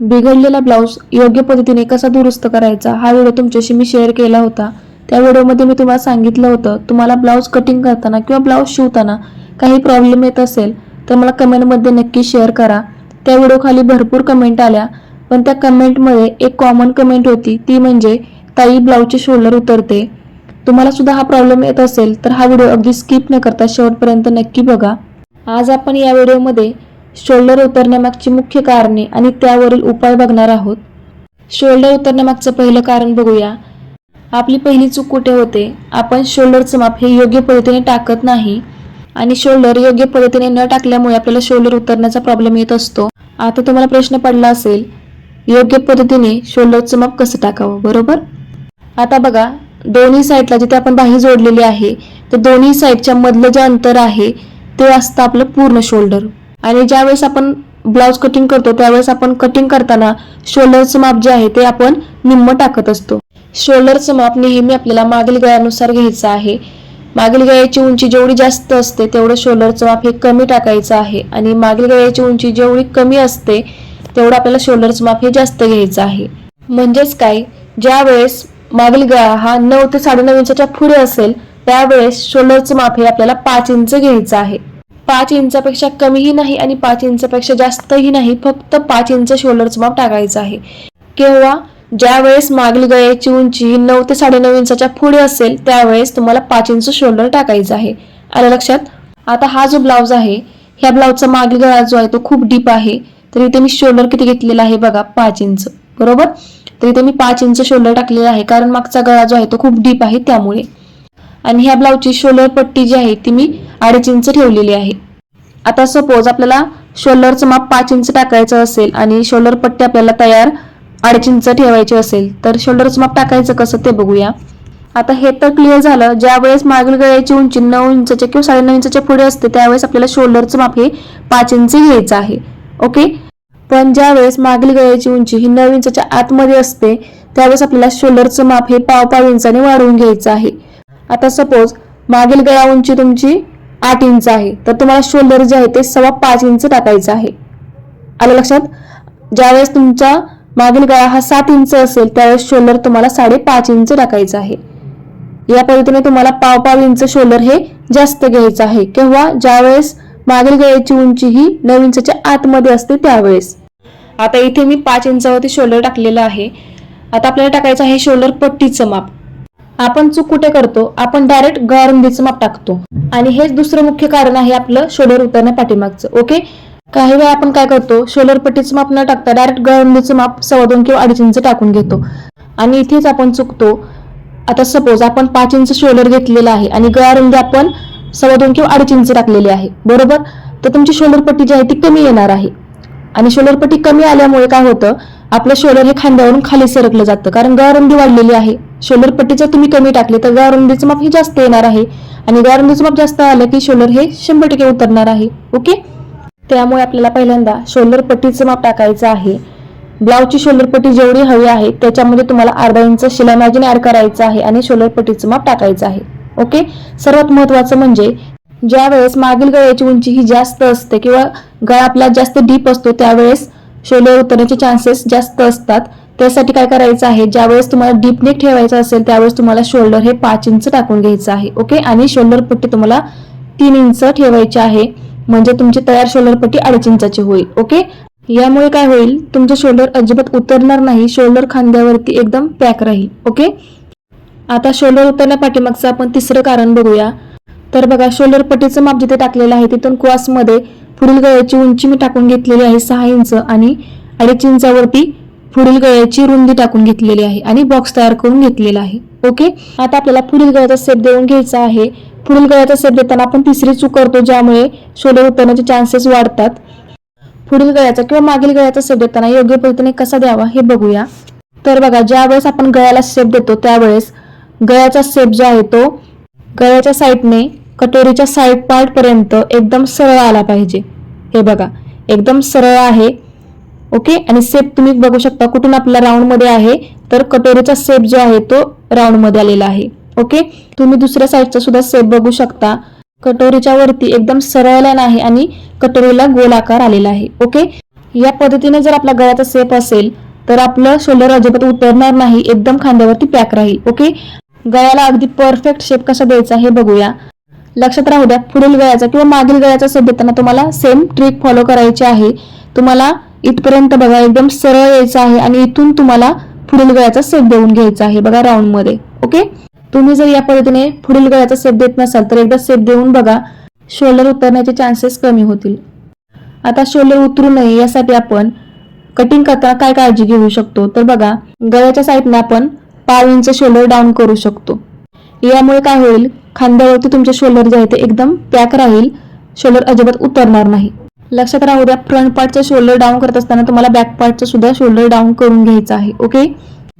बिघडलेला blouse योग्य पद्धतीने कसा दुरुस्त करायचा हा व्हिडिओ तुमच्याशी मी शेअर केला होता. त्या व्हिडिओमध्ये मी तुम्हाला सांगितलं होतं तुम्हाला ब्लाऊज कटिंग करताना किंवा ब्लाऊज शिवताना काही प्रॉब्लेम येत असेल तर मला कमेंटमध्ये नक्की शेअर करा. त्या व्हिडिओखाली भरपूर कमेंट आल्या पण त्या कमेंटमध्ये एक कॉमन कमेंट होती ती म्हणजे ताई ब्लाऊजचे शोल्डर उतरते. तुम्हाला सुद्धा हा प्रॉब्लेम येत असेल तर हा व्हिडिओ अगदी स्किप न करता शेवटपर्यंत नक्की बघा. आज आपण या व्हिडिओमध्ये शोल्डर उतरण्यामागची मुख्य कारणे आणि त्यावरील उपाय बघणार आहोत. शोल्डर उतरण्यामागचं पहिलं कारण बघूया. आपली पहिली चूक कुठे होते? आपण शोल्डरचं माप हे योग्य पद्धतीने टाकत नाही आणि शोल्डर योग्य पद्धतीने न टाकल्यामुळे आपल्याला शोल्डर उतरण्याचा प्रॉब्लेम येत असतो. आता तुम्हाला प्रश्न पडला असेल योग्य पद्धतीने शोल्डरचं माप कसं टाकावं? बरोबर? आता बघा दोन्ही साईडला जिथे आपण बाही जोडलेली आहे तर दोन्ही साईडच्या मधलं जे अंतर आहे ते असतं आपलं पूर्ण शोल्डर. आणि ज्यावेळेस आपण ब्लाऊज कटिंग करतो त्यावेळेस आपण कटिंग करताना शोल्डरचं माप जे आहे ते आपण निम्म टाकत असतो. शोल्डरचं माप नेहमी आपल्याला मागील गळ्यानुसार घ्यायचं आहे. मागील गळ्याची उंची जेवढी जास्त असते तेवढं शोल्डरचं माप हे कमी टाकायचं आहे. आणि मागील गळ्याची उंची जेवढी कमी असते तेवढं आपल्याला शोल्डरचं माप हे जास्त घ्यायचं आहे. म्हणजेच काय? ज्या वेळेस मागील गळा हा नऊ ते साडेनऊ इंचाच्या पुढे असेल त्यावेळेस शोल्डरचं माप हे आपल्याला पाच इंच घ्यायचं आहे. पाच इंचापेक्षा कमीही नाही आणि पाच इंचापेक्षा जास्तही नाही फक्त पाच इंच शोल्डरचं माप टाकायचं आहे. किंवा ज्या वेळेस मागील गळ्याची उंची ही नऊ ते साडेनऊ इंचाच्या पुढे असेल त्यावेळेस तुम्हाला पाच इंच शोल्डर टाकायचं आहे. आलं लक्षात? आता हा जो ब्लाऊज आहे ह्या ब्लाऊजचा मागील गळा जो आहे तो खूप डीप आहे. तर इथे मी शोल्डर किती घेतलेला आहे बघा पाच इंच. बरोबर? तर इथे मी पाच इंच शोल्डर टाकलेला आहे कारण मागचा गळा जो आहे तो खूप डीप आहे त्यामुळे. आणि ह्या ब्लाऊजची शोल्डर पट्टी जी आहे ती मी अडीच इंच ठेवलेली आहे. आता सपोज आपल्याला शोल्डरचं माप पाच इंच टाकायचं असेल आणि शोल्डर पट्टी आपल्याला तयार अडीच इंच ठेवायची असेल तर शोल्डरचं माप टाकायचं कसं ते बघूया. आता हे तर क्लिअर झालं. ज्या वेळेस मागील गळ्याची उंची नऊ इंचाच्या किंवा साडेनऊ इंचाच्या पुढे असते त्यावेळेस आपल्याला शोल्डरचं माप हे पाच इंच घ्यायचं आहे. ओके? पण ज्या वेळेस मागील गळ्याची उंची ही नऊ इंचाच्या आतमध्ये असते त्यावेळेस आपल्याला शोल्डरचं माप हे पाव पाव इंचाने वाढवून घ्यायचं आहे. आता सपोज मागील गळा उंची तुमची आठ इंच आहे. तर तुम्हाला शोल्डर जे आहे ते सव्वा पाच इंच टाकायचं आहे. आलं लक्षात? ज्यावेळेस तुमचा मागील गळा हा सात इंच असेल त्यावेळेस शोल्डर तुम्हाला साडेपाच इंच टाकायचं आहे. या पद्धतीने तुम्हाला पाव पाव इंच शोल्डर हे जास्त घ्यायचं आहे. किंवा ज्यावेळेस मागील गळ्याची उंची ही नऊ इंचाच्या आतमध्ये असते त्यावेळेस. आता इथे मी पाच इंचावरती शोल्डर टाकलेलं आहे. आता आपल्याला टाकायचं आहे शोल्डर पट्टीचं माप. आपण चूक कुठे करतो? आपण डायरेक्ट गळारुंदीचं माप टाकतो. आणि हेच दुसरं मुख्य कारण आहे आपलं शोल्डर उतरण्या पाठीमागचं. ओके काही वेळा आपण काय करतो? शोल्डर पट्टीचं माप न टाकता डायरेक्ट गळारुंदीचं माप सव्वा दोन किंवा अडीच इंच टाकून घेतो. आणि इथेच आपण चुकतो. आता सपोज आपण पाच इंच शोल्डर घेतलेला आहे आणि गळारुंदी आपण सव्वा दोन किंवा अडीच इंच टाकलेली आहे. बरोबर? तर तुमची शोल्डर पट्टी जी आहे ती कमी येणार आहे. आणि शोल्डर पट्टी कमी आल्यामुळे काय होतं? आपलं शोल्डर हे खांद्यावरून खाली सरकलं जातं. कारण गळारुंदी वाढलेली आहे. शोलर पट्टी जर तुम्ही कमी टाकले तर गळारुंदीचं माप हे जास्त येणार आहे. आणि गळारुंदीचं माप जास्त आलं की शोलर हे शंभर टक्के उतरणार आहे. ओके? त्यामुळे आपल्याला पहिल्यांदा शोल्डर पट्टीचं माप टाकायचं आहे. ब्लाऊजची शोल्डर पट्टी जेवढी हवी आहे त्याच्यामध्ये तुम्हाला अर्धा इंच शिलाई मार्जिन ऍड करायचं आहे आणि शोल्डर पट्टीचं माप टाकायचं आहे. ओके? सर्वात महत्वाचं म्हणजे ज्या वेळेस मागील गळ्याची उंची ही जास्त असते किंवा गळा आपला जास्त डीप असतो त्यावेळेस शोल्डर उतरण्याचे चान्सेस जास्त असतात. त्यासाठी काय करायचं आहे? ज्यावेळेस तुम्हाला डीप नेक ठेवायचं असेल त्यावेळेस तुम्हाला शोल्डर हे पाच इंच टाकून घ्यायचं आहे ओके आणि शोल्डर पट्टी तुम्हाला तीन इंच ठेवायची आहे. म्हणजे तुमची तयार शोल्डर पट्टी अडीच इंचाची होईल ओके यामुळे काय होईल? तुमचं शोल्डर अजिबात उतरणार नाही. शोल्डर खांद्यावरती एकदम पॅक राहील ओके आता शोल्डर उतरण्या पाठीमागचं आपण तिसरं कारण बघूया. तर बघा शोल्डर पट्टीचं माप जिथे टाकलेलं आहे तिथून क्वासमध्ये पुढील गळ्याची उंची मी टाकून घेतलेली आहे सहा इंच आणि अडीच इंचावरती पुढील गळ्याची रुंदी टाकून घेतलेली आहे आणि बॉक्स तयार करून घेतलेला आहे. ओके आता आपल्याला पुढील गळ्याचा सेप देऊन घ्यायचा आहे. पुढील गळ्याचा सेप देताना आपण तिसरी चूक करतो ज्यामुळे शोले उतरण्याचे चान्सेस वाढतात. पुढील गळ्याचा किंवा मागील गळ्याचा सेप देताना योग्य पद्धतीने कसा द्यावा हे बघूया. तर बघा ज्यावेळेस आपण गळ्याला सेप देतो त्यावेळेस गळ्याचा सेप जो आहे तो गळ्याच्या साईडने कटोरीच्या साईड पार्ट पर्यंत एकदम सरळ आला पाहिजे. हे बघा एकदम सरळ आहे. ओके? आणि सेप तुम्ही बघू शकता कुठून आपला राऊंडमध्ये आहे तर कटोरीचा सेप जो आहे तो राऊंडमध्ये आलेला आहे. ओके? तुम्ही दुसऱ्या साईडचा सुद्धा सेप बघू शकता. कटोरीच्या वरती एकदम सरळ लाईन आहे आणि कटोरीला गोल आकार आलेला आहे. ओके? या पद्धतीने जर आपला गळ्याचा सेप असेल तर आपलं शोल्डर अजिबात उतरणार नाही एकदम खांद्यावरती पॅक राहील. ओके? गळ्याला अगदी परफेक्ट शेप कसा द्यायचा हे बघूया. लक्षात राहू द्या पुढील गळ्याचा किंवा मागील गळ्याचा सेप देताना तुम्हाला सेम ट्रिक फॉलो करायची आहे. तुम्हाला इथपर्यंत बघा एकदम सरळ यायचं आहे आणि इथून तुम्हाला पुढील गळ्याचा सेप देऊन घ्यायचा आहे. बघा राऊंडमध्ये ओके तुम्ही जर या पद्धतीने पुढील गळ्याचा सेप देत नसाल तर एकदा सेप देऊन बघा शोल्डर उतरण्याचे चान्सेस कमी होतील. आता शोल्डर उतरू नये यासाठी आपण कटिंग करताना काय काळजी घेऊ शकतो? तर बघा गळ्याच्या साईडने आपण पाव इंच शोल्डर डाऊन करू शकतो. यामुळे काय होईल? खांद्यावरती तुमचे शोल्डर जे आहे ते एकदम पॅक राहील. शोल्डर अजिबात उतरणार नाही. लक्षात राहू द्या फ्रंट पार्टचं शोल्डर डाऊन करत असताना तुम्हाला बॅक पार्टचं सुद्धा शोल्डर डाऊन करून घ्यायचं आहे ओके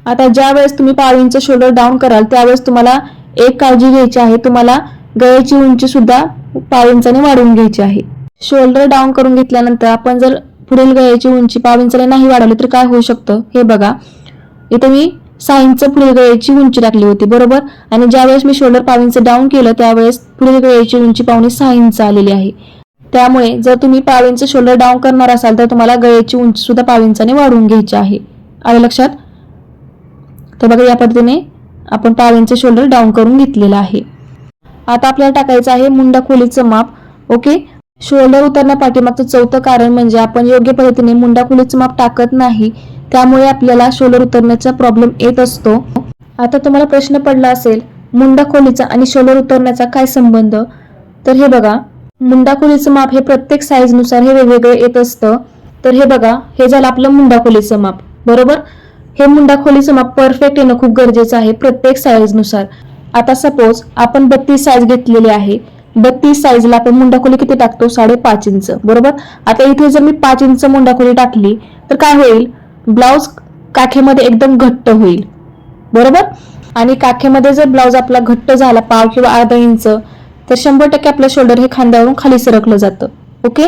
आता ज्या वेळेस तुम्ही पाव इंच शोल्डर डाऊन कराल त्यावेळेस तुम्हाला एक काळजी घ्यायची आहे तुम्हाला गळ्याची उंची सुद्धा पाव इंचाने वाढवून घ्यायची आहे. शोल्डर डाऊन करून घेतल्यानंतर आपण जर पुढील गळ्याची उंची पाव इंचाने नाही वाढवली तर काय होऊ शकतं? हे बघा. इथे मी सहा इंच पुढील गळ्याची उंची टाकली होती बरोबर? आणि ज्यावेळेस मी शोल्डर पाव इंच डाऊन केलं त्यावेळेस पुढील गळ्याची उंची पावणे सहा इंच आलेली आहे. त्यामुळे जर तुम्ही पाव शोल्डर डाऊन करणार असाल तर तुम्हाला गळ्याची उंची सुद्धा पावींचाने वाढवून घ्यायची आहे. आलं लक्षात? तर बघा या पद्धतीने आपण पाव शोल्डर डाऊन करून घेतलेलं आहे. आता आपल्याला टाकायचं आहे मुंडा खोलीचं माप. ओके? शोल्डर उतरण्या पाठीमागचं चौथं कारण म्हणजे आपण योग्य पद्धतीने मुंडा खोलीचं माप टाकत नाही. त्यामुळे आपल्याला शोल्डर उतरण्याचा प्रॉब्लेम येत असतो. आता तुम्हाला प्रश्न पडला असेल मुंडा खोलीचा आणि शोल्डर उतरण्याचा काय संबंध? तर हे बघा. मुंडाखोलीचं माप हे प्रत्येक साईजनुसार हे वेगवेगळे येत असतं. तर हे बघा हे झालं आपलं मुंडाखोलीचं माप. बरोबर? हे मुंडाखोलीचं माप परफेक्ट येणं खूप गरजेचं आहे प्रत्येक साईजनुसार आता सपोज आपण बत्तीस साईज घेतलेली आहे. बत्तीस साईजला आपण मुंडाखोली किती टाकतो? साडेपाच इंच. बरोबर? आता इथे जर मी पाच इंच मुंडाखोली टाकली तर काय होईल? ब्लाउज काखेमध्ये एकदम घट्ट होईल. बरोबर? आणि काखेमध्ये जर ब्लाउज आपला घट्ट झाला पाव किंवा अर्धा इंच तर शंभर टक्के आपलं शोल्डर हे खांद्यावरून खाली सरकलं जातं. ओके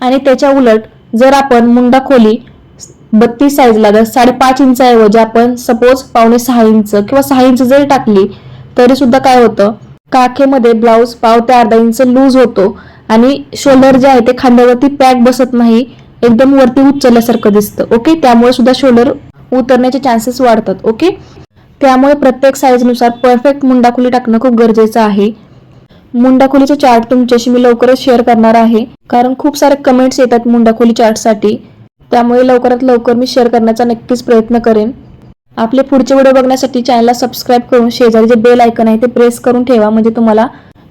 आणि त्याच्या उलट जर आपण मुंडा खोली बत्तीस साईजला जर साडेपाच इंचाऐवजी आपण सपोज पावणे सहा इंच किंवा सहा इंच जरी टाकली तरी सुद्धा काय होतं? काखेमध्ये ब्लाऊज पाव ते अर्धा इंच लूज होतो आणि शोल्डर जे आहे ते खांद्यावरती पॅक बसत नाही एकदम वरती उचलल्यासारखं दिसतं. ओके त्यामुळे सुद्धा शोल्डर उतरण्याचे चान्सेस वाढतात. ओके त्यामुळे प्रत्येक साईजनुसार परफेक्ट मुंडाखोली टाकणं खूप गरजेचं आहे. मुंडाखोलीचे चार्ट तुमच्याशी मी लवकरच शेअर करणार आहे. कारण खूप सारे कमेंट्स येतात मुंडाखोली चार्टसाठी. त्यामुळे लवकरात लवकर मी शेअर करण्याचा नक्कीच प्रयत्न करेन. आपले पुढचे व्हिडिओ बघण्यासाठी चॅनलला सबस्क्राईब करून शेजारी जे बेल आयकन आहे ते प्रेस करून ठेवा. म्हणजे तुम्हाला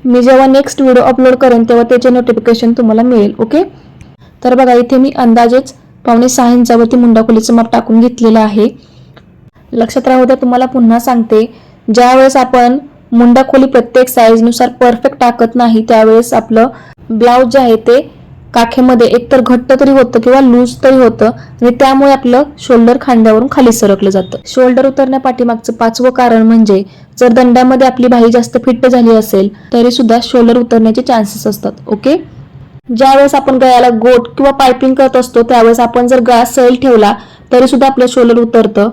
मी जेव्हा नेक्स्ट व्हिडिओ अपलोड करेन तेव्हा त्याचे नोटिफिकेशन तुम्हाला मिळेल. ओके तर बघा इथे मी अंदाजेच पावणे सहा इंचावरती मुंडाखोलीचं माप टाकून घेतलेलं आहे. लक्षात राहू द्या तुम्हाला पुन्हा सांगते. ज्यावेळेस आपण मुंडाखोली प्रत्येक साईजनुसार परफेक्ट टाकत नाही त्यावेळेस आपलं ब्लाऊज जे आहे ते काखेमध्ये एकतर घट्ट तरी होतं किंवा लूज तरी होतं आणि त्यामुळे आपलं शोल्डर खांद्यावरून खाली सरकलं जातं. शोल्डर उतरण्या पाठीमागचं पाचवं कारण म्हणजे जर दंडामध्ये आपली भाई जास्त फिट्ट झाली असेल तरी सुद्धा शोल्डर उतरण्याचे चान्सेस असतात ओके ज्यावेळेस आपण गळ्याला गोट किंवा पायपिंग करत असतो त्यावेळेस आपण जर गळा सैल ठेवला तरी सुद्धा आपलं शोल्डर उतरतं.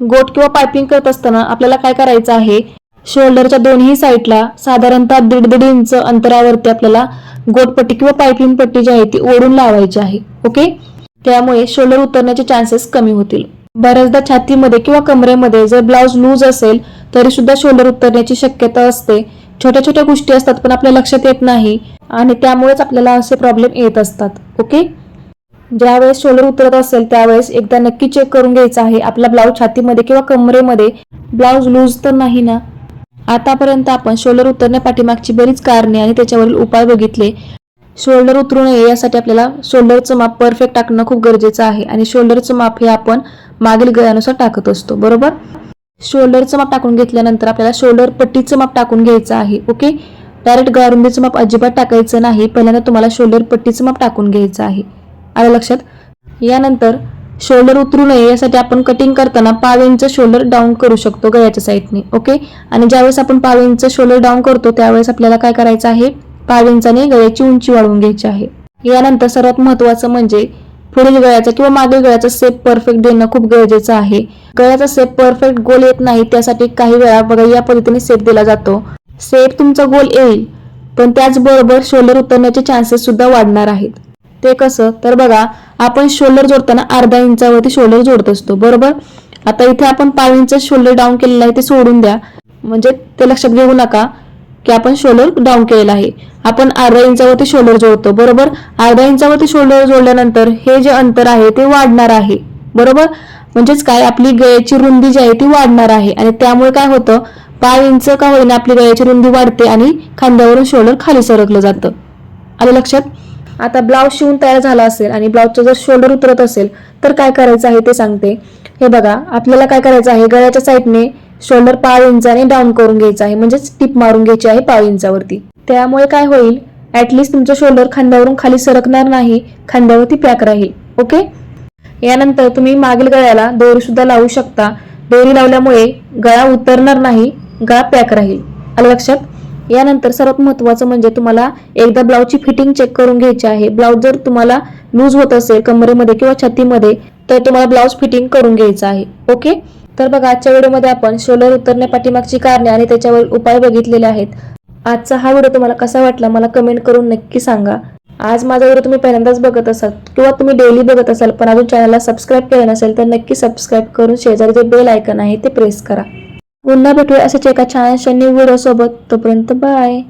गोट किंवा पायपिंग करत असताना आपल्याला काय करायचं आहे? शोल्डरच्या दोन्ही साईडला साधारणतः दीड दीड इंच अंतरावरती आपल्याला गोटपट्टी किंवा पायपिंग पट्टी जी आहे ती ओढून लावायची आहे ओके? त्यामुळे शोल्डर उतरण्याचे चान्सेस कमी होतील. बऱ्याचदा छातीमध्ये किंवा कमरेमध्ये जर ब्लाऊज लूज असेल तरी सुद्धा शोल्डर उतरण्याची शक्यता असते. छोट्या छोट्या गोष्टी असतात पण आपल्या लक्षात येत नाही आणि त्यामुळेच आपल्याला असे प्रॉब्लेम येत असतात ओके? ज्यावेळेस शोल्डर उतरत असेल त्यावेळेस एकदा नक्की चेक करून घ्यायचं आहे आपला ब्लाऊज छातीमध्ये किंवा कमरेमध्ये ब्लाऊज लूज तर नाही ना? आतापर्यंत आपण शोल्डर उतरण्या पाठीमागची बरीच कारणे आणि त्याच्यावरील उपाय बघितले. शोल्डर उतरू नये यासाठी आपल्याला शोल्डरचं माप परफेक्ट टाकणं खूप गरजेचं आहे आणि शोल्डरचं माप हे आपण मागील गळ्यानुसार टाकत असतो बरोबर? शोल्डरचं माप टाकून घेतल्यानंतर आपल्याला शोल्डर पट्टीचं माप टाकून घ्यायचं आहे ओके? डायरेक्ट गळारुंदीचं माप अजिबात टाकायचं नाही पहिल्यांदा तुम्हाला शोल्डर पट्टीचं माप टाकून घ्यायचं आहे. आलं लक्षात? यानंतर शोल्डर उतरू नये यासाठी आपण कटिंग करताना पाव इंच शोल्डर डाऊन करू शकतो गळ्याच्या साईडने ओके आणि ज्यावेळेस आपण पाव इंच शोल्डर डाऊन करतो त्यावेळेस आपल्याला काय करायचं आहे? पाव इंचाने गळ्याची उंची वाढवून घ्यायची आहे. यानंतर सर्वात महत्वाचं म्हणजे पुढील गळ्याचा किंवा मागील गळ्याचा सेप परफेक्ट देणं खूप गरजेचं आहे. गळ्याचा सेप परफेक्ट गोल येत नाही त्यासाठी काही वेळा बघा या पद्धतीने सेप दिला जातो. सेप तुमचा गोल येईल पण त्याचबरोबर शोल्डर उतरण्याचे चान्सेस सुद्धा वाढणार आहेत. ते कसं? तर बघा आपण शोल्डर जोडताना अर्धा इंचावरती शोल्डर जोडत असतो बरोबर? आता इथे आपण पाव इंच शोल्डर डाऊन केलेलं आहे ते सोडून द्या. म्हणजे ते लक्षात घेऊ नका की आपण शोल्डर डाऊन केलेला आहे. आपण अर्धा इंचावरती शोल्डर जोडतो बरोबर? अर्धा इंचावरती शोल्डर जोडल्यानंतर हे जे अंतर आहे ते वाढणार आहे बरोबर? म्हणजेच काय? आपली गळ्याची रुंदी जी आहे ती वाढणार आहे. आणि त्यामुळे काय होतं? पाव इंच का होईना आपली गळ्याची रुंदी वाढते आणि खांद्यावरून शोल्डर खाली सरकलं जातं. आलं लक्षात? आता ब्लाऊज शिवून तयार झाला असेल आणि ब्लाऊजचं जर शोल्डर उतरत असेल तर काय करायचं आहे ते सांगते. हे बघा आपल्याला काय करायचं आहे? गळ्याच्या साईडने शोल्डर पाव इंचाने डाऊन करून घ्यायचं आहे. म्हणजेच टिप मारून घ्यायची आहे पाव इंचावरती. त्यामुळे काय होईल? ऍटलिस्ट तुमचं शोल्डर खांद्यावरून खाली सरकणार नाही. खांद्यावरती पॅक राहील. ओके यानंतर तुम्ही मागील गळ्याला दोरी सुद्धा लावू शकता. दोरी लावल्यामुळे गळा उतरणार नाही. गळा पॅक राहील. आलं लक्षात? यानंतर सर्वात महत्वाचं म्हणजे तुम्हाला एकदा ब्लाऊजची फिटिंग चेक करून घ्यायची आहे. ब्लाऊज जर तुम्हाला लूज होत असेल कमरेमध्ये किंवा छातीमध्ये तर तुम्हाला ब्लाऊज फिटिंग करून घ्यायचं आहे. ओके तर बघा आजच्या व्हिडिओमध्ये आपण शोल्डर उतरण्या पाठीमागची कारणे आणि त्याच्यावर उपाय बघितलेले आहेत. आजचा हा व्हिडिओ तुम्हाला कसा वाटला मला कमेंट करून नक्की सांगा. आज माझा व्हिडिओ तुम्ही पहिल्यांदाच बघत असाल किंवा तुम्ही डेली बघत असाल पण अजून चॅनलला सबस्क्राईब केलं नसेल तर नक्की सबस्क्राईब करून शेजारी जे बेल आयकन आहे ते प्रेस करा. पुन्हा भेटूया अशाच एका छानशा न्यू सोबत तोपर्यंत बाय